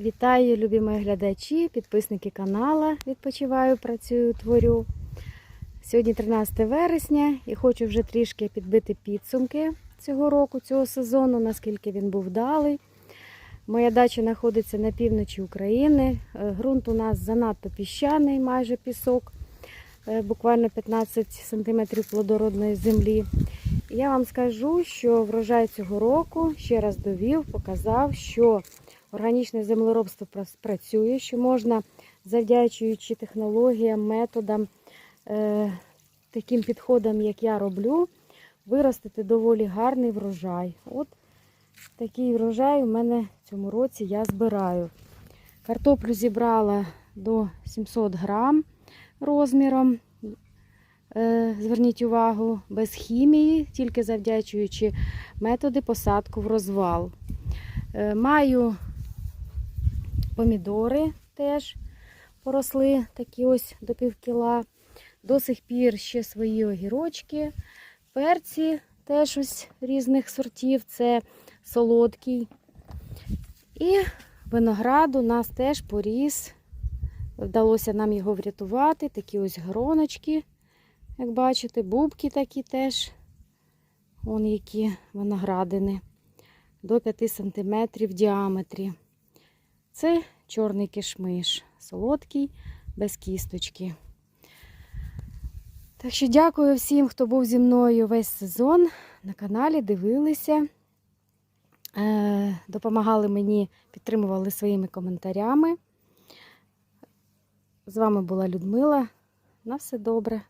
Вітаю, любі мої глядачі, підписники канала. Відпочиваю, працюю, творю. Сьогодні 13 вересня і хочу вже трішки підбити підсумки цього року, цього сезону, наскільки він був вдалий. Моя дача знаходиться на півночі України. Е, Ґрунт у нас занадто піщаний, майже пісок, е, буквально 15 см плодородної землі. Я вам скажу, що врожай цього року ще раз довів, показав, що органічне землеробство працює, що можна, завдячуючи технологіям, методам, е, таким підходам, як я роблю, виростити доволі гарний врожай. От такий врожай у мене в цьому році я збираю. Картоплю зібрала до 700 грам розміром. Е, Зверніть увагу, без хімії, тільки завдячуючи методи посадку в розвал. Е, Маю помідори теж поросли такі ось до півкіла. До сих пір ще свої огірочки, перці теж ось різних сортів, це солодкий. І виноград у нас теж поріс. Вдалося нам його врятувати. Такі ось гроночки, як бачите, бубки такі теж. Вон які виноградини. До 5 см в діаметрі. Це чорний кишмиш, солодкий, без кісточки. Так що дякую всім, хто був зі мною весь сезон на каналі, дивилися, е, допомагали мені, підтримували своїми коментарями. З вами була Людмила. На все добре.